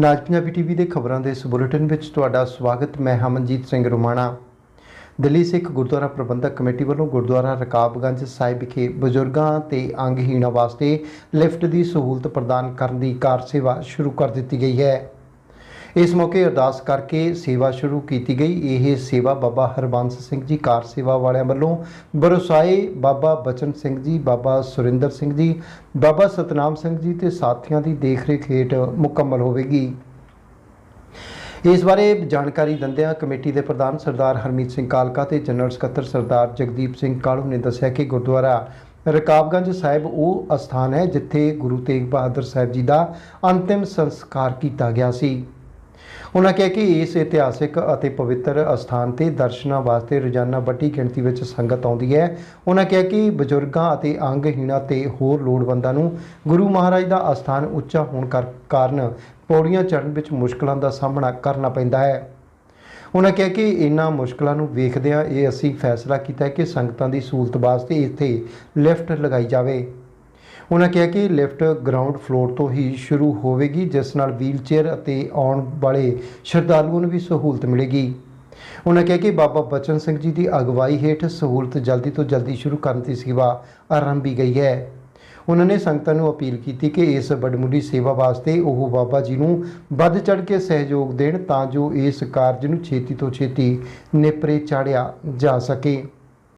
ਨਾਜ Punjabi TV ਦੇ ਖਬਰਾਂ ਦੇ ਇਸ ਬੁਲੇਟਿਨ ਵਿੱਚ ਤੁਹਾਡਾ ਸਵਾਗਤ, ਮੈਂ ਹਮਨਜੀਤ ਸਿੰਘ ਰੋਮਾਣਾ। ਦਿੱਲੀ ਸਿੱਖ ਗੁਰਦੁਆਰਾ ਪ੍ਰਬੰਧਕ ਕਮੇਟੀ ਵੱਲੋਂ ਗੁਰਦੁਆਰਾ ਰਕਾਬਗੰਜ ਸਾਹਿਬ ਵਿਖੇ ਬਜ਼ੁਰਗਾਂ ਤੇ ਅੰਗਹੀਣਾਂ ਵਾਸਤੇ ਲਿਫਟ ਦੀ ਸਹੂਲਤ ਪ੍ਰਦਾਨ ਕਰਨ ਦੀ ਕਾਰ ਸੇਵਾ ਸ਼ੁਰੂ ਕਰ ਦਿੱਤੀ ਗਈ ਹੈ। ਇਸ ਮੌਕੇ ਅਰਦਾਸ ਕਰਕੇ ਸੇਵਾ ਸ਼ੁਰੂ ਕੀਤੀ ਗਈ। ਇਹ ਸੇਵਾ ਬਾਬਾ ਹਰਬੰਸ ਸਿੰਘ ਜੀ, ਕਾਰ ਸੇਵਾ ਵਾਲਿਆਂ ਵੱਲੋਂ ਬਰਸਾਏ ਬਾਬਾ ਬਚਨ ਸਿੰਘ ਜੀ, ਬਾਬਾ ਸੁਰਿੰਦਰ ਸਿੰਘ ਜੀ, ਬਾਬਾ ਸਤਨਾਮ ਸਿੰਘ ਜੀ ਤੇ ਸਾਥੀਆਂ ਦੀ ਦੇਖਰੇਖ ਹੇਠ ਮੁਕੰਮਲ ਹੋਵੇਗੀ। ਇਸ ਬਾਰੇ ਜਾਣਕਾਰੀ ਦਿੰਦਿਆਂ ਕਮੇਟੀ ਦੇ ਪ੍ਰਧਾਨ ਸਰਦਾਰ ਹਰਮੀਤ ਸਿੰਘ ਕਾਲਕਾ ਤੇ ਜਨਰਲ ਸਕੱਤਰ ਸਰਦਾਰ ਜਗਦੀਪ ਸਿੰਘ ਕਾਲੂ ਨੇ ਦੱਸਿਆ ਕਿ ਗੁਰਦੁਆਰਾ ਰਕਾਬਗੰਜ ਸਾਹਿਬ ਉਹ ਅਸਥਾਨ ਹੈ ਜਿੱਥੇ ਗੁਰੂ ਤੇਗ ਬਹਾਦਰ ਸਾਹਿਬ ਜੀ ਦਾ ਅੰਤਿਮ ਸੰਸਕਾਰ ਕੀਤਾ ਗਿਆ ਸੀ। ਉਹਨਾਂ ਕਿਹਾ ਕਿ ਇਸ ਇਤਿਹਾਸਿਕ ਅਤੇ ਪਵਿੱਤਰ ਅਸਥਾਨ ਤੇ ਦਰਸ਼ਨਾਂ ਵਾਸਤੇ ਰੋਜ਼ਾਨਾ ਵੱਡੀ ਗਿਣਤੀ ਵਿੱਚ ਸੰਗਤ ਆਉਂਦੀ ਹੈ। ਉਹਨਾਂ ਕਿਹਾ ਕਿ ਬਜ਼ੁਰਗਾਂ ਅਤੇ ਅੰਗਹੀਣਾਂ ਤੇ ਹੋਰ ਲੋੜਵੰਦਾਂ ਨੂੰ ਗੁਰੂ ਮਹਾਰਾਜ ਦਾ ਅਸਥਾਨ ਉੱਚਾ ਹੋਣ ਕਰ- ਕਾਰਨ ਪੌੜੀਆਂ ਚੜ੍ਹਨ ਵਿੱਚ ਮੁਸ਼ਕਲਾਂ ਦਾ ਸਾਹਮਣਾ ਕਰਨਾ ਪੈਂਦਾ ਹੈ। ਉਹਨਾਂ ਕਿਹਾ ਕਿ ਇਹਨਾਂ ਮੁਸ਼ਕਲਾਂ ਨੂੰ ਵੇਖਦਿਆਂ ਇਹ ਅਸੀਂ ਫੈਸਲਾ ਕੀਤਾ ਕਿ ਸੰਗਤਾਂ ਦੀ ਸਹੂਲਤ ਵਾਸਤੇ ਇੱਥੇ ਲਿਫਟ ਲਗਾਈ ਜਾਵੇ। ਉਹਨਾਂ ਕਿਹਾ ਕਿ ਲਿਫਟ ਗਰਾਊਂਡ ਫਲੋਰ ਤੋਂ ਹੀ ਸ਼ੁਰੂ ਹੋਵੇਗੀ, ਜਿਸ ਨਾਲ ਵੀਲਚੇਅਰ ਅਤੇ ਆਉਣ ਵਾਲੇ ਸ਼ਰਧਾਲੂਆਂ ਨੂੰ ਵੀ ਸਹੂਲਤ ਮਿਲੇਗੀ। ਉਹਨਾਂ ਕਿਹਾ ਕਿ ਬਾਬਾ ਬਚਨ ਸਿੰਘ ਜੀ ਦੀ ਅਗਵਾਈ ਹੇਠ ਸਹੂਲਤ ਜਲਦੀ ਤੋਂ ਜਲਦੀ ਸ਼ੁਰੂ ਕਰਨ ਦੀ ਸੇਵਾ ਆਰੰਭੀ ਗਈ ਹੈ। ਉਹਨਾਂ ਨੇ ਸੰਗਤਾਂ ਨੂੰ ਅਪੀਲ ਕੀਤੀ ਕਿ ਇਸ ਬੜਮੁੱਲੀ ਸੇਵਾ ਵਾਸਤੇ ਉਹ ਬਾਬਾ ਜੀ ਨੂੰ ਵੱਧ ਚੜ ਕੇ ਸਹਿਯੋਗ ਦੇਣ ਤਾਂ ਜੋ ਇਸ ਕਾਰਜ ਨੂੰ ਛੇਤੀ ਤੋਂ ਛੇਤੀ ਨੇਪਰੇ ਚਾੜਿਆ ਜਾ ਸਕੇ।